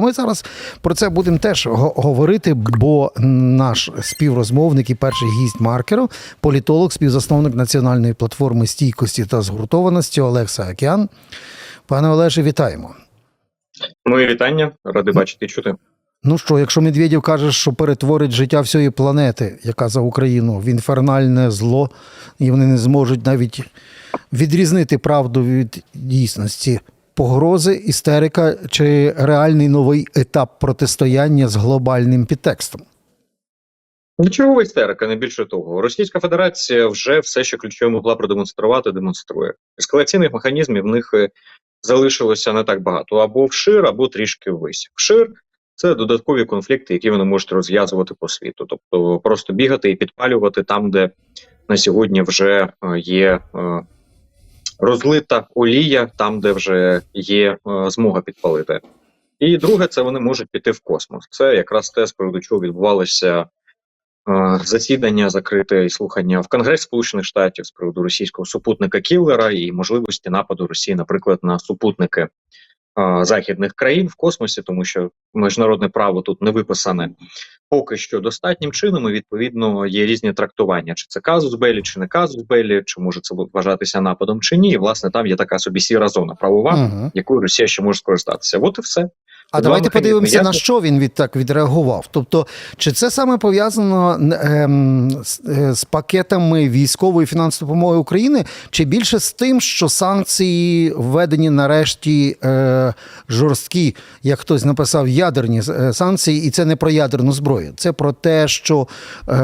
Ми зараз про це будемо теж го- говорити, бо наш співрозмовник і перший гість маркеру, політолог, співзасновник національної платформи стійкості та згуртованості Олег Саакян. Пане Олеже, вітаємо. Мої вітання, радий бачити і чути. Ну що, якщо Медведєв каже, що перетворить життя всієї планети, яка за Україну, в інфернальне зло, і вони не зможуть навіть відрізнити правду від дійсності. Погрози, істерика чи реальний новий етап протистояння з глобальним підтекстом? Нічого істерика, не більше того. Російська Федерація вже все, що ключове могла продемонструвати, демонструє. Ескалаційних механізмів в них е, залишилося не так багато або вшир, або трішки ввись. Вшир це додаткові конфлікти, які вони можуть розв'язувати по світу, тобто просто бігати і підпалювати там, де на сьогодні вже е, є е, розлита олія, там, де вже є е, змога підпалити. І друге, це вони можуть піти в космос. Це якраз те, з приводу чого відбувалося е, засідання закрите і слухання в Конгресі Сполучених Штатів з приводу російського супутника Кіллера і можливості нападу Росії, наприклад, на супутники західних країн в космосі, тому що міжнародне право тут не виписане поки що достатнім чином. І відповідно є різні трактування: чи це казус Белі, чи не казус Белі, чи може це вважатися нападом, чи ні. І, власне, там є така собі сіра зона правова, Угу. якою Росія ще може скористатися. От і все. А давайте подивимося, на що він від так відреагував. Тобто, чи це саме пов'язано ем, з, е, з пакетами військової фінансової допомоги України, чи більше з тим, що санкції введені нарешті е, жорсткі, як хтось написав, ядерні е, санкції, і це не про ядерну зброю. Це про те, що е,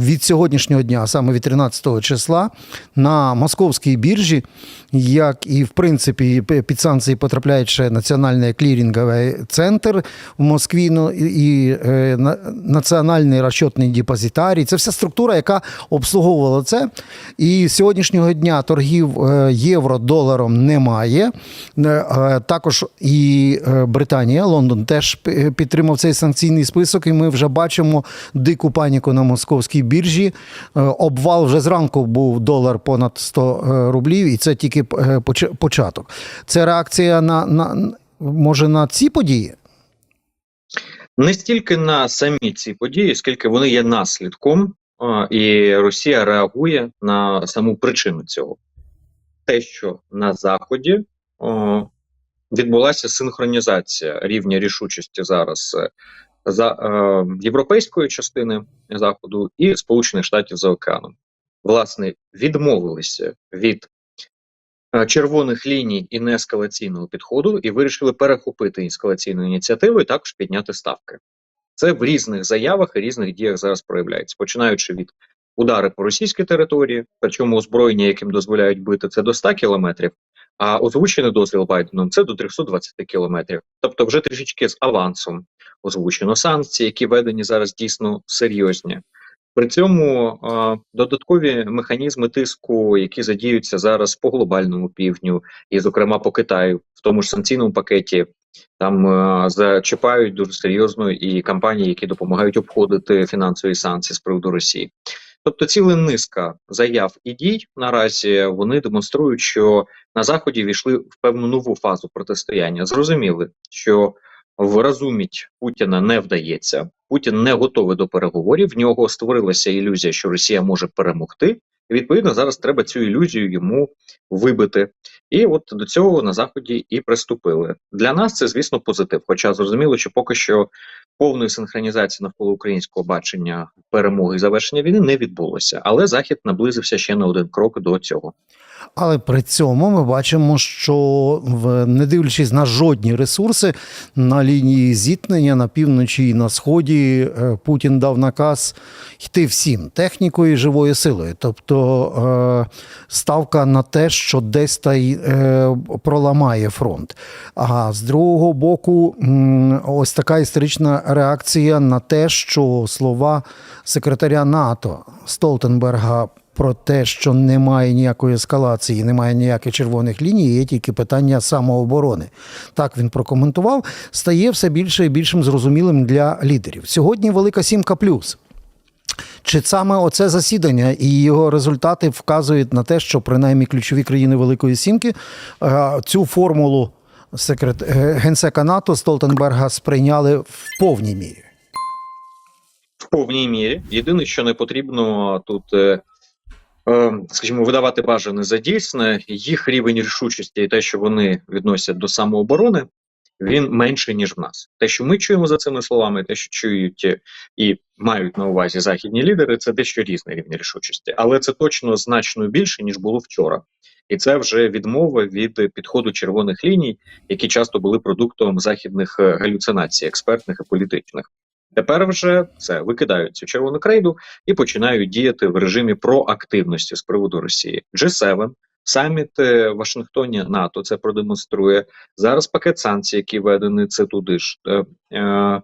від сьогоднішнього дня, саме від 13 числа, на московській біржі, як і в принципі під санкції потрапляє ще національний кліринговий центр в Москві, ну, і, е, національний розчетний депозитарій. Це вся структура, яка обслуговувала це. І з сьогоднішнього дня торгів е, євро доларом немає. Е, Також і Британія, Лондон теж підтримав цей санкційний список, і ми вже бачимо дику паніку на московській біржі. Обвал вже зранку був долар понад 100 е, рублів, і це тільки початок. Це реакція на, на може на ці події? не стільки на самі ці події, скільки вони є наслідком, і Росія реагує на саму причину цього. Те, що на Заході відбулася синхронізація рівня рішучості зараз е, за е, європейської частини Заходу і Сполучених Штатів за океаном. Власне, відмовилися від червоних ліній і неескалаційного підходу і вирішили перехопити ескалаційну ініціативу і також підняти ставки. Це в різних заявах і різних діях зараз проявляється, починаючи від удари по російській території, причому озброєння, яким дозволяють бити, це до 100 кілометрів, а озвучений дозвіл Байденом це до 320 кілометрів. Тобто, вже трішечки з авансом озвучено санкції, які введені зараз дійсно серйозні. При цьому додаткові механізми тиску, які задіються зараз по глобальному півдню, і, зокрема, по Китаю, в тому ж санкційному пакеті, там зачіпають дуже серйозно і компанії, які допомагають обходити фінансові санкції з приводу Росії. Тобто, ціла низка заяв і дій наразі вони демонструють, що на заході війшли в певну нову фазу протистояння. Зрозуміли, що вразуміть Путіна не вдається. Путін не готовий до переговорів. В нього створилася ілюзія, що Росія може перемогти. І відповідно зараз треба цю ілюзію йому вибити. І от до цього на заході і приступили. Для нас це, звісно, позитив. Хоча зрозуміло, що поки що повної синхронізації навколо українського бачення перемоги і завершення війни не відбулося. Але захід наблизився ще на один крок до цього. Але при цьому ми бачимо, що не дивлячись на жодні ресурси на лінії зіткнення на півночі і на сході, е, Путін дав наказ йти всім технікою і живою силою. Тобто е, ставка на те, що десь та й е, проламає фронт. А з другого боку, ось така історична реакція на те, що слова секретаря НАТО Столтенберга про те, що немає ніякої ескалації, немає ніяких червоних ліній, є тільки питання самооборони. Так він прокоментував, стає все більше і більшим зрозумілим для лідерів. Сьогодні Велика Сімка плюс. Чи саме оце засідання і його результати вказують на те, що принаймні ключові країни Великої Сімки е, цю формулу секрет... е, генсека НАТО Столтенберга сприйняли в повній мірі. в повній мірі. Єдине, що не потрібно тут, е, скажімо, видавати бажане за дійсне, їх рівень рішучості і те, що вони відносять до самооборони, він менший, ніж в нас. Те, що ми чуємо за цими словами, те, що чують е, і мають на увазі західні лідери, це дещо різний рівень рішучості, але це точно значно більше, ніж було вчора. І це вже відмова від підходу червоних ліній, які часто були продуктом західних е, галюцинацій, експертних і політичних. Тепер вже це викидають цю червону крейду і починають діяти в режимі проактивності з приводу Росії. G7, саміт е, в Вашингтоні НАТО це продемонструє. Зараз пакет санкцій, який введений, це туди ж. Е, е,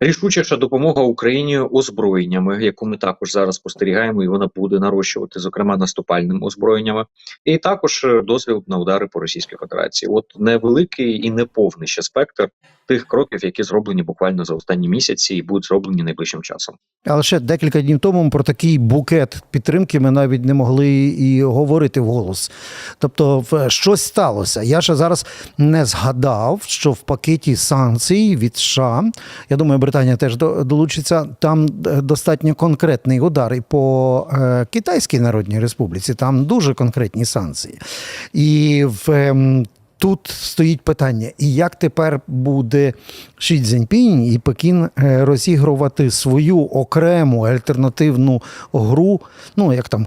Рішучіша допомога Україні озброєннями, яку ми також зараз спостерігаємо, і вона буде нарощувати, зокрема наступальними озброєннями, і також е, дозвіл на удари по Російській Федерації. От невеликий і неповний ще спектр тих кроків, які зроблені буквально за останні місяці, і будуть зроблені найближчим часом. Але ще декілька днів тому про такий букет підтримки ми навіть не могли і говорити вголос. Тобто, в- щось сталося. Я ще зараз не згадав, що в пакеті санкцій від США, я думаю, Британія теж долучиться. Там е, достатньо конкретний удар і по е, Китайській Народній Республіці. Там дуже конкретні санкції. І в ем, Тут стоїть питання, і як тепер буде Ші Цзіньпінь і Пекін е, розігрувати свою окрему альтернативну гру, ну як там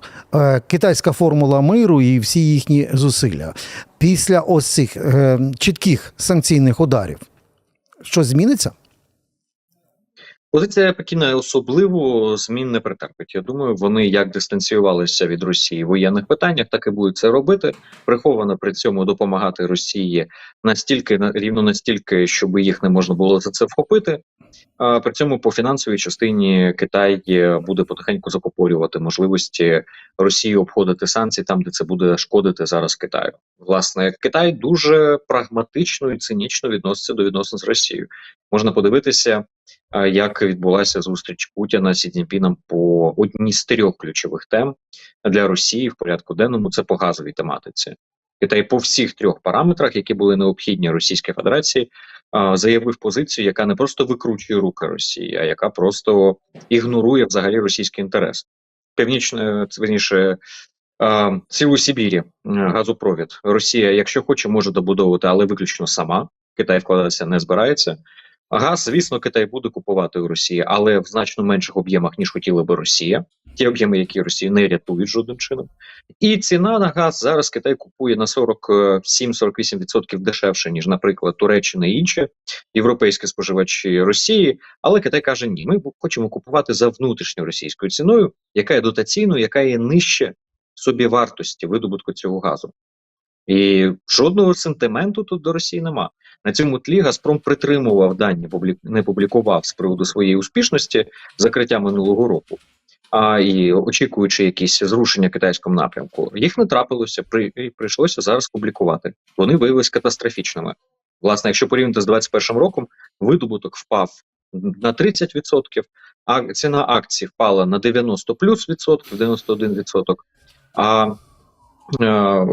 китайська формула миру і всі їхні зусилля після ось цих чітких санкційних ударів. Що зміниться? Позиція Пекіна особливо змін не претерпить. Я думаю, вони як дистанціювалися від Росії в воєнних питаннях, так і будуть це робити. Приховано при цьому допомагати Росії настільки на- рівно настільки, щоб їх не можна було за це вхопити. А при цьому по фінансовій частині Китай буде потихеньку закупорювати можливості Росії обходити санкції там, де це буде шкодити зараз Китаю. Власне, Китай дуже прагматично і цинічно відноситься до відносин з Росією. Можна подивитися, як відбулася зустріч Путіна з Цзіньпіном по одній з трьох ключових тем для Росії в порядку денному. Це по газовій тематиці. Китай по всіх трьох параметрах, які були необхідні Російській Федерації, заявив позицію, яка не просто викручує руки Росії, а яка просто ігнорує взагалі російський інтерес. Північне верніше цілу Сибірі газопровід. Росія, якщо хоче, може добудовувати, але виключно сама. Китай вкладатися не збирається. Газ, звісно, Китай буде купувати у Росії, але в значно менших об'ємах ніж хотіла би Росія. Ті об'єми, які Росію не рятують жодним чином. І ціна на газ зараз Китай купує на 47-48% дешевше, ніж, наприклад, Туреччина і інші європейські споживачі Росії. Але Китай каже: ні, ми хочемо купувати за внутрішньою російською ціною, яка є дотаційною, яка є нижче собівартості видобутку цього газу. І жодного сентименту тут до Росії нема. На цьому тлі Газпром притримував дані, не публікував з приводу своєї успішності закриття минулого року. А і очікуючи якісь зрушення в китайському напрямку, їх не трапилося. При прийшлося зараз публікувати. Вони виявилися катастрофічними. Власне, якщо порівняти з 21 роком, видобуток впав на 30%, а ціна акцій впала на 90 плюс відсотків, 91 відсоток. А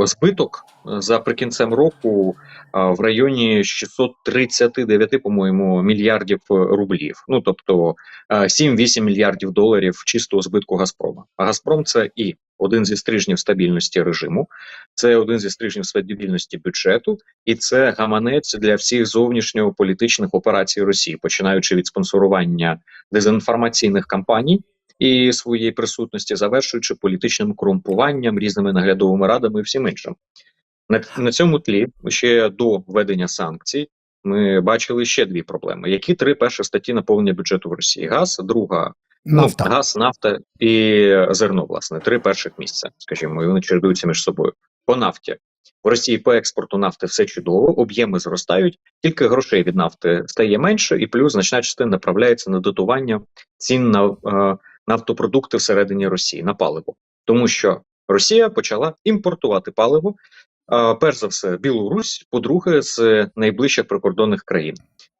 збиток е, за прикінцем року е, в районі 639, по-моєму, мільярдів е, рублів. Ну тобто е, 7-8 мільярдів доларів чистого збитку Газпрома. А Газпром це і один зі стрижнів стабільності режиму, це один зі стрижнів стабільності бюджету, і це гаманець для всіх зовнішньополітичних операцій Росії, починаючи від спонсорування дезінформаційних кампаній і своєї присутності, завершуючи політичним корумпуванням, різними наглядовими радами і всім іншим. На, на цьому тлі ще до введення санкцій ми бачили ще дві проблеми. Які три перші статті наповнення бюджету в Росії? Газ, друга Нафта. Ну, газ, нафта і зерно, власне, три перших місця, скажімо, і вони чередуються між собою. По нафті в Росії по експорту нафти все чудово, об'єми зростають, тільки грошей від нафти стає менше, і плюс значна частина направляється на дотування цін на е, нафтопродукти всередині Росії на паливо, тому що Росія почала імпортувати паливо. Перш за все, Білорусь, по-друге, з найближчих прикордонних країн.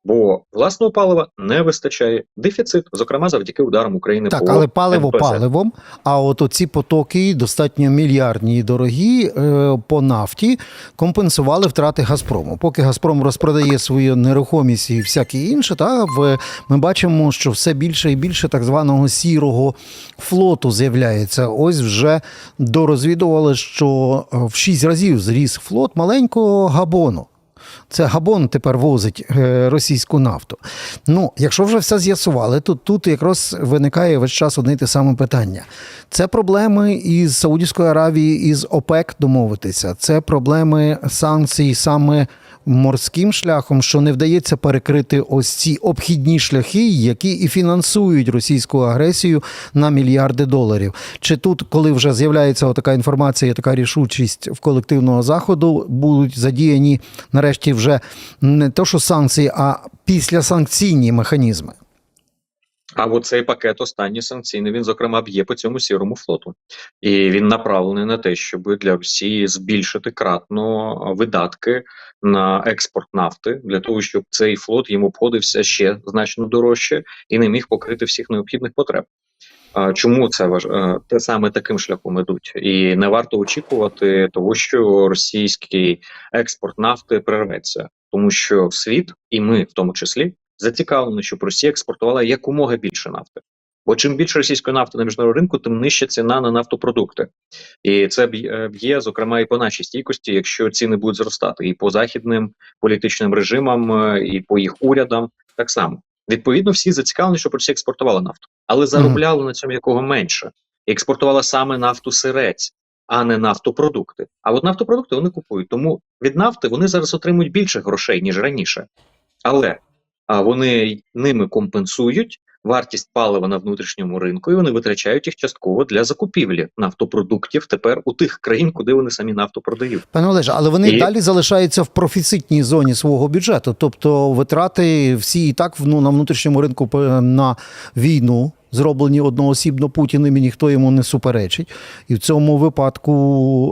Бо власного палива не вистачає. Дефіцит, зокрема, завдяки ударам України Так, по але паливо НПЗ. паливом. А от оці потоки достатньо мільярдні і дорогі е, по нафті компенсували втрати Газпрому. Поки Газпром розпродає свою нерухомість і всяке інше, та в ми бачимо, що все більше і більше так званого сірого флоту з'являється. Ось вже дорозвідували, що е, в шість разів зріс флот маленького габону. Це Габон тепер возить е, російську нафту. Ну, якщо вже все з'ясували, то тут якраз виникає весь час одне й те саме питання. Це проблеми із Саудівської Аравії, із ОПЕК домовитися. Це проблеми санкцій саме морським шляхом, що не вдається перекрити ось ці обхідні шляхи, які і фінансують російську агресію на мільярди доларів. Чи тут, коли вже з'являється така інформація, така рішучість в колективного заходу, будуть задіяні нарешті вже не то, що санкції, а післясанкційні механізми? А цей пакет останній санкційний він зокрема б'є по цьому сірому флоту, і він направлений на те, щоб для Росії збільшити кратно видатки на експорт нафти для того, щоб цей флот їм обходився ще значно дорожче і не міг покрити всіх необхідних потреб. Чому це важ... е, те саме таким шляхом ідуть? І не варто очікувати того, що російський експорт нафти прерветься, тому що світ, і ми в тому числі, зацікавлені, щоб Росія експортувала якомога більше нафти. Бо чим більше російської нафти на міжнародному ринку, тим нижча ціна на нафтопродукти. І це б'є, е, зокрема, і по нашій стійкості, якщо ціни будуть зростати, і по західним політичним режимам, е, і по їх урядам так само. Відповідно, всі зацікавлені, щоб Росія експортувала нафту, але заробляла на цьому якого менше, і експортувала саме нафту сирець, а не нафтопродукти. А от нафтопродукти вони купують. Тому від нафти вони зараз отримують більше грошей ніж раніше, але вони ними компенсують вартість палива на внутрішньому ринку, і вони витрачають їх частково для закупівлі нафтопродуктів тепер у тих країн, куди вони самі нафту продають. Пане Олеже, але вони І- далі залишаються в профіцитній зоні свого бюджету. Тобто витрати всі і так ну, на внутрішньому ринку по- на війну. Зроблені одноосібно Путіним, і ніхто йому не суперечить. І в цьому випадку,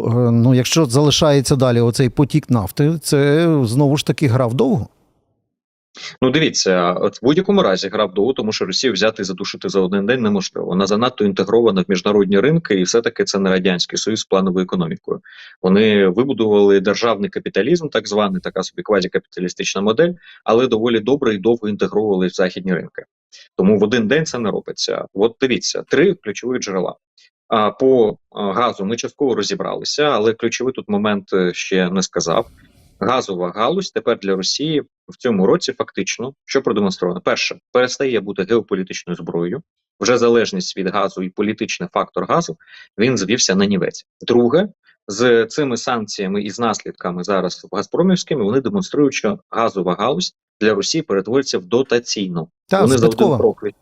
е, ну якщо залишається далі оцей потік нафти, це знову ж таки гра вдовго. Ну, дивіться, от в будь-якому разі гра вдовго, тому що Росію взяти і задушити за один день неможливо. Вона занадто інтегрована в міжнародні ринки, і все-таки це не радянський союз з плановою економікою. Вони вибудували державний капіталізм, так званий, така собі квазікапіталістична модель, але доволі добре і довго інтегровували в західні ринки. Тому в один день це не робиться. От дивіться, три ключові джерела. А по газу ми частково розібралися, але ключовий тут момент е, ще не сказав. Газова галузь тепер для Росії в цьому році фактично що продемонстровано. Перше, перестає бути геополітичною зброєю. Вже залежність від газу і політичний фактор газу він звівся на нівець. Друге, з цими санкціями і з наслідками зараз газпромівськими вони демонструють, що газова галузь для Росії перетвориться в дотаційну. Та вони за один крок від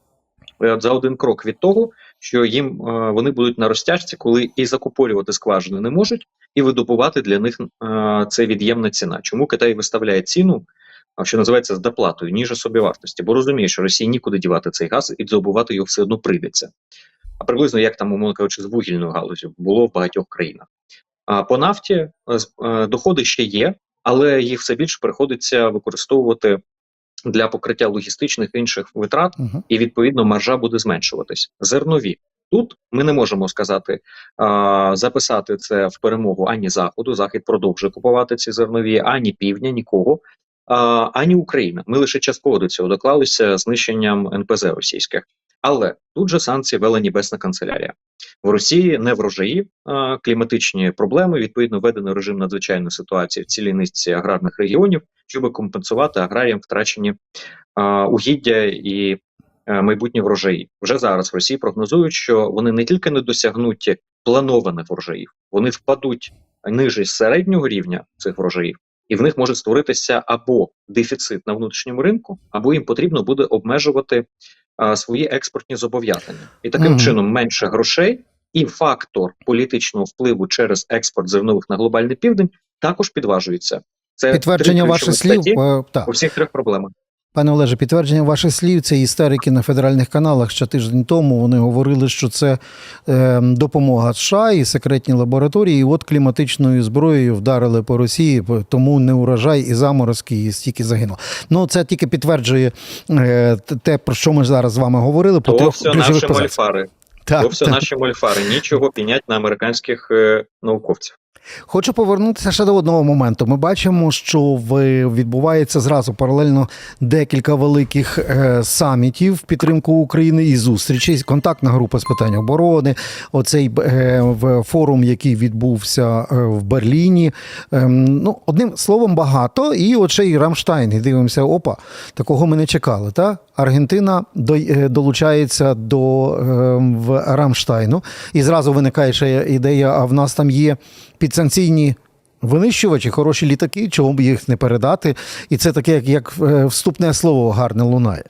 е, за один крок від того, що їм е, вони будуть на розтяжці, коли і закуповувати скважини не можуть, і видобувати для них е, це від'ємна ціна. Чому Китай виставляє ціну, що називається з доплатою, ніж собівартості, бо розуміє, що Росії нікуди дівати цей газ і добувати його все одно прийдеться. А приблизно як там, умовно кажучи, з вугільною галузю було в багатьох країнах. А по нафті е, доходи ще є, але їх все більше приходиться використовувати для покриття логістичних інших витрат Угу. і відповідно маржа буде зменшуватись. Зернові тут ми не можемо сказати а, записати це в перемогу ані заходу. Захід продовжує купувати ці зернові, ані півдня, нікого. А, ані Україна. Ми лише частково до цього доклалися знищенням НПЗ російських. Але тут же санкції вела Небесна канцелярія. В Росії не врожаї, а кліматичні проблеми. Відповідно, введено режим надзвичайної ситуації в цілій низці аграрних регіонів, щоб компенсувати аграріям втрачені а, угіддя і е, майбутні врожаї. Вже зараз в Росії прогнозують, що вони не тільки не досягнуть планованих врожаїв, вони впадуть ниже середнього рівня цих врожаїв, і в них може створитися або дефіцит на внутрішньому ринку, або їм потрібно буде обмежувати а, свої експортні зобов'язання, і таким Мгм. чином менше грошей. І фактор політичного впливу через експорт зернових на глобальний південь також підважується. Це Підтвердження ваших слів. статті е, так. у всіх трьох проблемах. Пане Олеже, підтвердження ваших слів, це істерики на федеральних каналах ще тиждень тому. Вони говорили, що це е, допомога США і секретні лабораторії. І от кліматичною зброєю вдарили по Росії, тому не урожай і заморозки, і стільки загинуло. Ну це тільки підтверджує е, те, про що ми зараз з вами говорили. По То все наші мольфари. Так, То все так. наші мольфари. Нічого пінять на американських е, науковців. Хочу повернутися ще до одного моменту. Ми бачимо, що відбувається зразу паралельно декілька великих е, самітів в підтримку України і зустрічей. Контактна група з питань оборони. Оцей е, форум, який відбувся е, в Берліні. Ем, ну, одним словом, багато. І от ще й Рамштайн. І дивимося, опа, такого ми не чекали. Та? Аргентина до, долучається до е, Рамштайну. І зразу виникає ще ідея, а в нас там є підсанкційні винищувачі, хороші літаки, чого б їх не передати. І це таке, як, як е, вступне слово гарне лунає.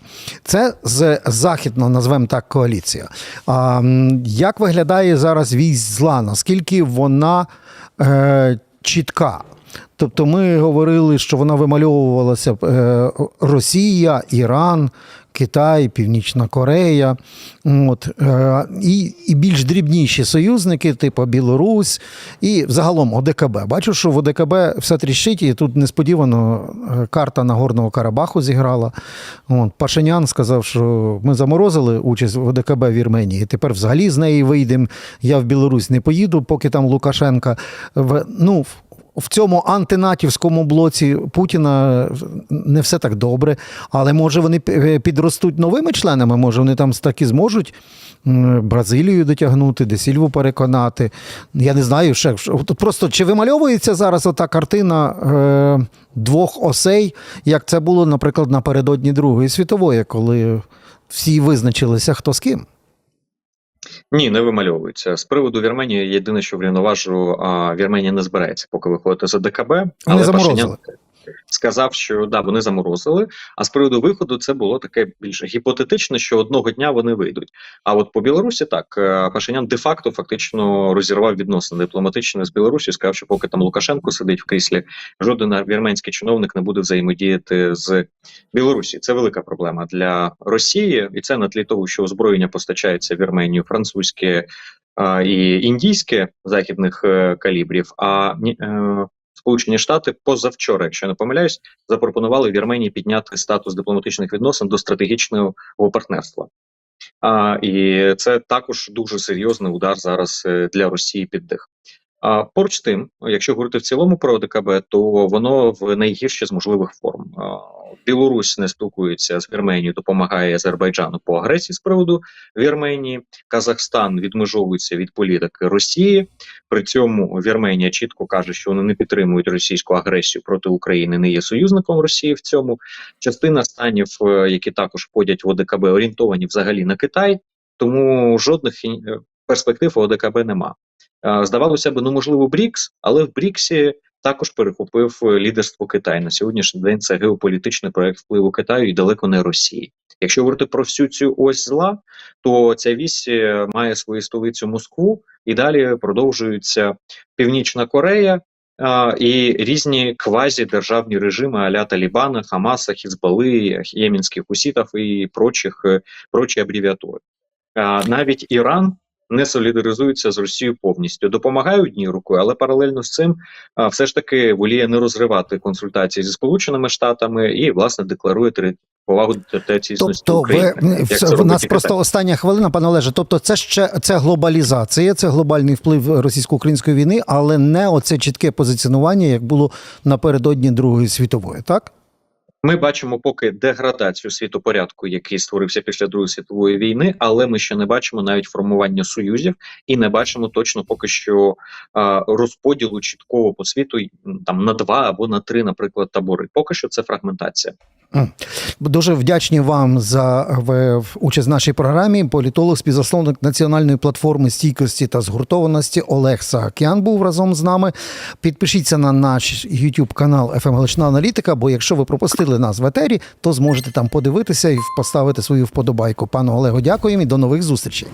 Це з західно, назвемо так, коаліція. А як виглядає зараз вісь зла? Наскільки вона е, чітка? Тобто ми говорили, що вона вимальовувалася е, Росія, Іран, Китай, Північна Корея, от, е, і, і більш дрібніші союзники, типу Білорусь, і загалом ОДКБ. Бачу, що в ОДКБ все тріщить, і тут несподівано е, карта Нагорного Карабаху зіграла. От, Пашинян сказав, що ми заморозили участь в ОДКБ в Вірменії, тепер взагалі з неї вийдемо. Я в Білорусь не поїду, поки там Лукашенка. Ну, в цьому антинатівському блоці Путіна не все так добре, але може вони підростуть новими членами, може вони там таки зможуть Бразилію дотягнути, Десільву переконати. Я не знаю, ще тут просто чи вимальовується зараз ота картина е, двох осей, як це було, наприклад, напередодні Другої світової, коли всі визначилися хто з ким. Ні, не вимальовується. З приводу Вірменії єдине, що врівноважу, Вірменія не збирається поки виходити за ДКБ, Але заморозили. Пашинян сказав, що да, вони заморозили. А з приводу виходу це було таке більш гіпотетичне, що одного дня вони вийдуть. А от по Білорусі так е, Пашинян де-факто фактично розірвав відносини дипломатичні з Білорусі. Сказав, що поки там Лукашенко сидить в кріслі, жоден вірменський чиновник не буде взаємодіяти з Білорусі. Це велика проблема для Росії, і це на тлі того, що озброєння постачається Вірменію французьке і індійське західних е, калібрів. А е, Сполучені Штати позавчора, якщо я не помиляюсь, запропонували Вірменії підняти статус дипломатичних відносин до стратегічного партнерства. А, і це також дуже серйозний удар зараз е, для Росії під дих. А поруч тим, якщо говорити в цілому про ОДКБ, то воно в найгірші з можливих форм. Білорусь не спілкується з Вірменією, допомагає Азербайджану по агресії з приводу Вірменії. Казахстан відмежовується від політики Росії. При цьому Вірменія чітко каже, що вони не підтримують російську агресію проти України, не є союзником Росії в цьому. Частина станів, е, які також входять в ОДКБ, орієнтовані взагалі на Китай, тому жодних е, перспектив ОДКБ нема. Здавалося б, ну можливо, БРІКС, але в БРІКСі також перехопив е, лідерство Китай. На сьогоднішній день це геополітичний проект впливу Китаю і далеко не Росії. Якщо говорити про всю цю ось зла, то ця вісь е, має свою столицю Москву, і далі продовжується Північна Корея. а, І різні квазі-державні режими аля Талібана, Хамаса, Хізбали, Ємінських Хусітів і прочих, е, прочі абревіатури. А, Навіть Іран не солідаризується з Росією повністю. Допомагає однією рукою, але паралельно з цим а, все ж таки воліє не розривати консультації зі Сполученими Штатами і власне декларує тери- повагу до Тобто, України. ви це в нас просто Китай. остання хвилина, пане Олеже. Тобто, це ще це глобалізація, це глобальний вплив російсько-української війни, але не оце чітке позиціонування, як було напередодні Другої світової, так? Ми бачимо поки деградацію світопорядку, який створився після Другої світової війни, але ми ще не бачимо навіть формування союзів і не бачимо точно поки що а, розподілу чіткого по світу там на два або на три, наприклад, табори. Поки що це фрагментація. Дуже вдячні вам за участь в нашій програмі. Політолог, співзасновник національної платформи стійкості та згуртованості Олег Саакян був разом з нами. Підпишіться на наш YouTube канал «ФМ Галична Аналітика, бо якщо ви пропустили нас в етері, то зможете там подивитися і поставити свою вподобайку. Пану Олегу, дякуємо і до нових зустрічей.